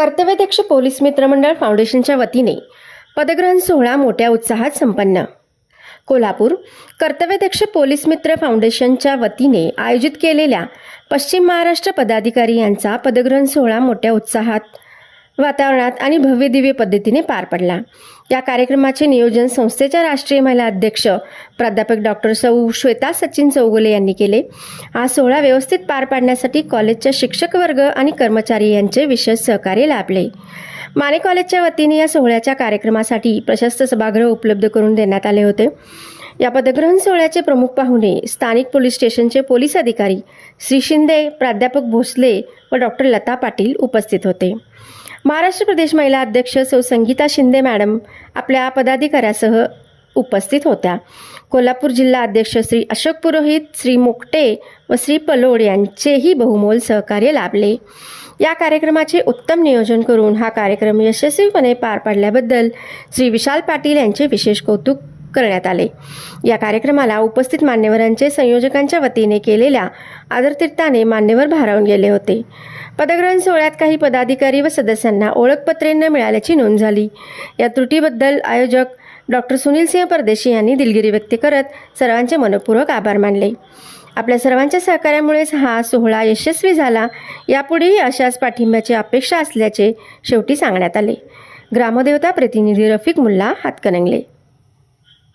कर्तव्यदक्ष police मित्रमंडळ फाउंडेशनच्या वतीने पदग्रहण सोहळा मोठ्या उत्साहात संपन्न. कोल्हापूर कर्तव्यदक्ष पोलीस मित्र फाउंडेशनच्या वतीने आयोजित केलेल्या पश्चिम महाराष्ट्र पदाधिकारी यांचा पदग्रहण सोहळा मोठ्या उत्साहात वातावरणात आणि भव्यदिव्य पद्धतीने पार पडला. या कार्यक्रमाचे नियोजन संस्थेच्या राष्ट्रीय महिला अध्यक्ष प्राध्यापक डॉक्टर सौ श्वेता सचिन चौगुले यांनी केले. हा सोहळा व्यवस्थित पार पाडण्यासाठी कॉलेजच्या शिक्षक वर्ग आणि कर्मचारी यांचे विशेष सहकार्य लाभले. माने कॉलेजच्या वतीने या सोहळ्याच्या कार्यक्रमासाठी प्रशस्त सभागृह उपलब्ध करून देण्यात आले होते. या पदग्रहण सोहळ्याचे प्रमुख पाहुणे स्थानिक पोलीस स्टेशनचे पोलीस अधिकारी श्री शिंदे प्राध्यापक भोसले व डॉक्टर लता पाटील उपस्थित होते. महाराष्ट्र प्रदेश महिला अध्यक्ष सौ संगीता शिंदे मॅडम आपल्या पदाधिकाऱ्यासह उपस्थित होत्या. कोल्हापूर जिल्हा अध्यक्ष श्री अशोक पुरोहित श्री मोकटे व श्री पलोड यांचेही बहुमोल सहकार्य लाभले. या कार्यक्रमाचे उत्तम नियोजन करून हा कार्यक्रम यशस्वीपणे पार पाडल्याबद्दल श्री विशाल पाटील यांचे विशेष कौतुक करण्यात आले. या कार्यक्रमाला उपस्थित मान्यवरांचे संयोजकांच्या वतीने केलेल्या आदरतीर्थाने मान्यवर भारावून गेले होते. पदग्रहण सोहळ्यात काही पदाधिकारी व सदस्यांना ओळखपत्रे न मिळाल्याची नोंद झाली. या त्रुटीबद्दल आयोजक डॉक्टर सुनील सिंह परदेशी यांनी दिलगिरी व्यक्त करत सर्वांचे मनपूर्वक आभार मानले. आपल्या सर्वांच्या सहकार्यामुळेच हा सोहळा यशस्वी झाला. यापुढेही अशाच पाठिंब्याची अपेक्षा असल्याचे शेवटी सांगण्यात आले. ग्रामदेवता प्रतिनिधी रफिक मुल्ला हातकणंगले.